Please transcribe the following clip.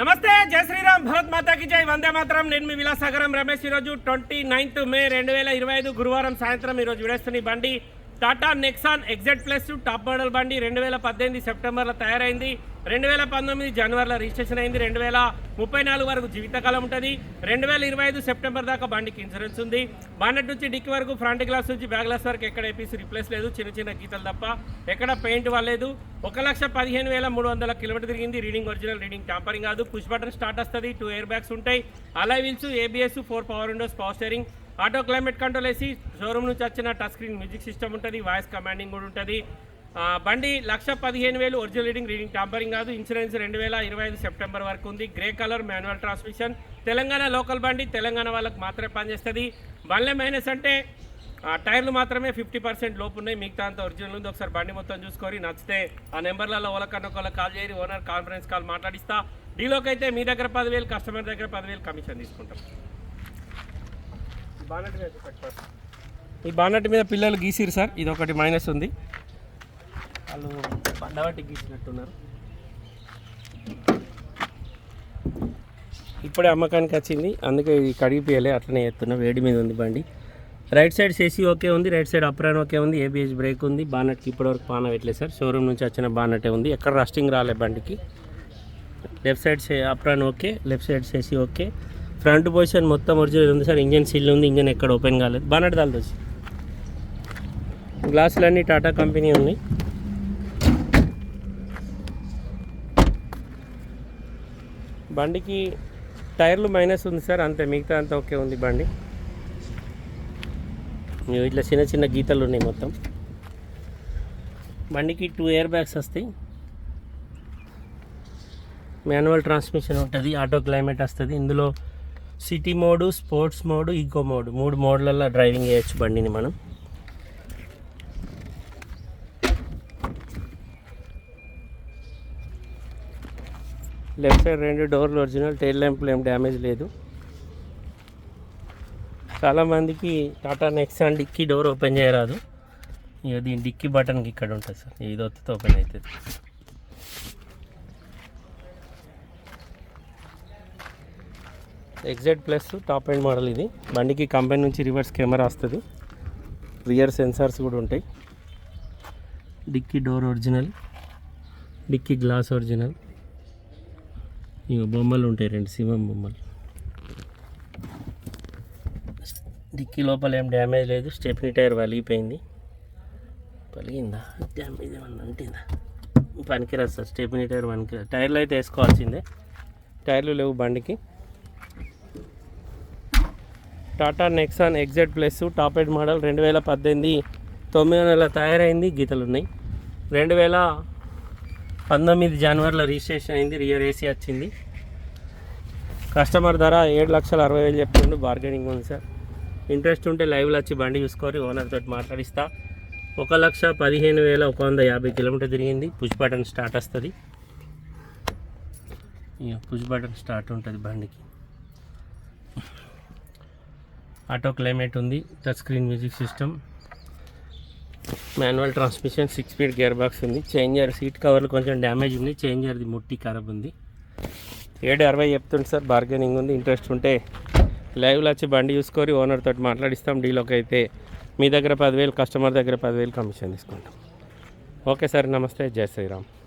నమస్తే జై శ్రీరామ్ భరత్ మాతాకి జై. వందే మాత్రం. నేను మీ విలాసాగరం రమేష్. ఈరోజు ట్వంటీ నైన్త్ మే రెండు వేల ఇరవై ఐదు గురువారం సాయంత్రం ఈరోజు విడేస్తున్న బండి. Tata Nexon XZ plus top model బండి రెండు వేల పద్దెనిమిది సెప్టెంబర్లో తయారైంది. రెండు వేల పంతొమ్మిది జనవరిలో రిజిస్ట్రేషన్ అయింది. రెండు వేల ముప్పై నాలుగు వరకు జీవితకాలం ఉంటుంది. రెండు వేల ఇరవై ఐదు సెప్టెంబర్ దాకా బండికి ఇన్సూరెన్స్ ఉంది. బానెట్ నుంచి డిక్కి వరకు ఫ్రంట్ గ్లాస్ నుంచి బ్యాక్ గ్లాస్ వరకు ఎక్కడ ఏపీసీ రిప్లేస్ లేదు. చిన్న చిన్న గీతలు తప్ప ఎక్కడ పెయింట్ వాళ్ళలేదు ఒక లక్ష పదిహేను వేల మూడు వందల కిలోమీటర్ తిరిగింది. రీడింగ్ ఒరిజినల్ రీడింగ్ టాంపరింగ్ కాదు. పుష్ బటన్ స్టార్ట్ వస్తుంది. టూ ఎయిర్ బ్యాగ్స్ ఉంటాయి. అలా wheels ABS four power windows power steering auto climate control వేసి షోరూమ్ నుంచి వచ్చిన టచ్ స్క్రీన్ మ్యూజిక్ సిస్టమ్ ఉంటుంది. వాయిస్ కమాండింగ్ కూడా ఉంటుంది. బండి లక్ష పదిహేను వేలు ఒరిజినల్ రీడింగ్ రీడింగ్ టాంపరింగ్ కాదు. ఇన్సూరెన్స్ రెండు వేల ఇరవై ఐదు సెప్టెంబర్ వరకు ఉంది. Grey colour manual transmission. Telangana local బండి తెలంగాణ వాళ్ళకి మాత్రమే పనిచేస్తుంది. బండ్లే మైనస్ అంటే టైర్లు మాత్రమే ఫిఫ్టీ పర్సెంట్ లోపు ఉన్నాయి. మిగతా అంతా ఒరిజినల్ ఉంది. ఒకసారి బండి మొత్తం చూసుకొని నచ్చితే ఆ నెంబర్లలో ఓలకన్నా ఒకళ్ళకి కాల్ చేయరు ఓనర్ కాన్ఫరెన్స్ కాల్ మాట్లాడిస్తా. డీలోకి అయితే మీ దగ్గర పదివేలు కస్టమర్ దగ్గర పదివేలు కమిషన్ తీసుకుంటాం. బానట్ మీద. ఈ బానట్ మీద పిల్లలు గీసిరు సార్. ఇది ఒకటి మైనస్ ఉంది. వాళ్ళు బండబట్టి గీసినట్టున్నారు ఇప్పుడే అమ్మకానికి వచ్చింది. అందుకే ఇది కడిగిపోయలే అట్లనే ఎత్తున్నా వేడి మీద ఉంది బండి. రైట్ సైడ్ సేసీ ఓకే ఉంది రైట్ సైడ్ అప్రాన్ ఓకే ఉంది ఏబిఎస్ బ్రేక్ ఉంది. బానట్కి ఇప్పటివరకు పాన పెట్టలేదు సార్. షోరూమ్ నుంచి వచ్చిన బానటే ఉంది. ఎక్కడ రస్టింగ్ రాలే బండికి. లెఫ్ట్ సైడ్ సే apron okay left side సేసీ okay. Front position మొత్తం ఒరిజినల్ ఉంది సార్. ఇంజన్ సీల్ ఉంది ఇంజన్ ఎక్కడ ఓపెన్ కాలేదు. బానట్ దాల్దొచ్చి గ్లాసులన్నీ టాటా కంపెనీ ఉన్నాయి బండికి టైర్లు మైనస్ ఉంది సార్ అంతే మిగతా అంతా ఓకే ఉంది బండి. ఇట్లా చిన్న చిన్న గీతలు ఉన్నాయి మొత్తం. బండికి టూ ఇయర్ బ్యాగ్స్ వస్తాయి. మాన్యువల్ ట్రాన్స్మిషన్ ఉంటుంది ఆటో క్లైమేట్ వస్తుంది. ఇందులో city mode sports mode eco mode మూడు మోడ్లలో డ్రైవింగ్ చేయొచ్చు బండిని మనం. లెఫ్ట్ సైడ్ రెండు డోర్లు ఒరిజినల్ టైల్ ల్యాంప్లు ఏం డ్యామేజ్ లేదు. చాలామందికి Tata Nexon dickey door open చేయరాదు. ఇక దీని డిక్కీ బటన్కి ఇక్కడ ఉంటుంది సార్ ఇది ఒత్తితే ఓపెన్ అవుతుంది. XZ plus top end model ఇది. బండికి కంపెనీ నుంచి రివర్స్ కెమెరా వస్తుంది. రియర్ సెన్సార్స్ కూడా ఉంటాయి. Dicky door original dicky glass original. ఇక బొమ్మలు ఉంటాయి రెండు సింహం బొమ్మలు. డిక్కీ లోపల ఏం డ్యామేజ్ లేదు. స్టెప్నీ టైర్ వలిగిపోయింది పలిగిందా? డ్యామేజ్ ఏమన్నా అంటిందా? పనికిరాదు సార్ స్టెప్నీ టైర్ పనికిరాదు. టైర్లు అయితే వేసుకోవాల్సిందే. టైర్లు లేవు బండికి. Tata Nexon XZ plus top eight model రెండు వేల పద్దెనిమిది తొమ్మిది నెలల తయారైంది. గీతలు ఉన్నాయి రెండు వేల పంతొమ్మిది జనవరిలో రిజిస్ట్రేషన్ అయింది రియర్ ఏసీ వచ్చింది. కస్టమర్ ధర ఏడు లక్షల అరవై వేలు చెప్తుండు బార్గెనింగ్ ఉంది సార్. ఇంట్రెస్ట్ ఉంటే లైవ్లో వచ్చి బండి చూసుకొని ఓనర్ తోటి మాట్లాడిస్తా. ఒక లక్ష పదిహేను వేల ఒక వంద యాభై కిలోమీటర్ తిరిగింది పుష్ బటన్ స్టార్ట్ వస్తుంది. ఇక పుష్ బటన్ స్టార్ట్ ఉంటుంది బండికి. ఆటో క్లైమేట్ ఉంది touch screen music system. Manual transmission six speed gear box ఉంది. చేంజర్ సీట్ కవర్లు కొంచెం డ్యామేజ్ ఉంది. చేంజర్ది ముట్టి ఖరాబ్ ఉంది. ఏడు అరవై చెప్తుంది సార్. బార్గెనింగ్ ఉంది. ఇంట్రెస్ట్ ఉంటే లైవ్లో వచ్చి బండి చూసుకొని ఓనర్ తోటి మాట్లాడిస్తాం. డీలోకి అయితే మీ దగ్గర పదివేలు కస్టమర్ దగ్గర పదివేలు కమిషన్ తీసుకుంటాం. Okay sir. నమస్తే. జై శ్రీరామ్.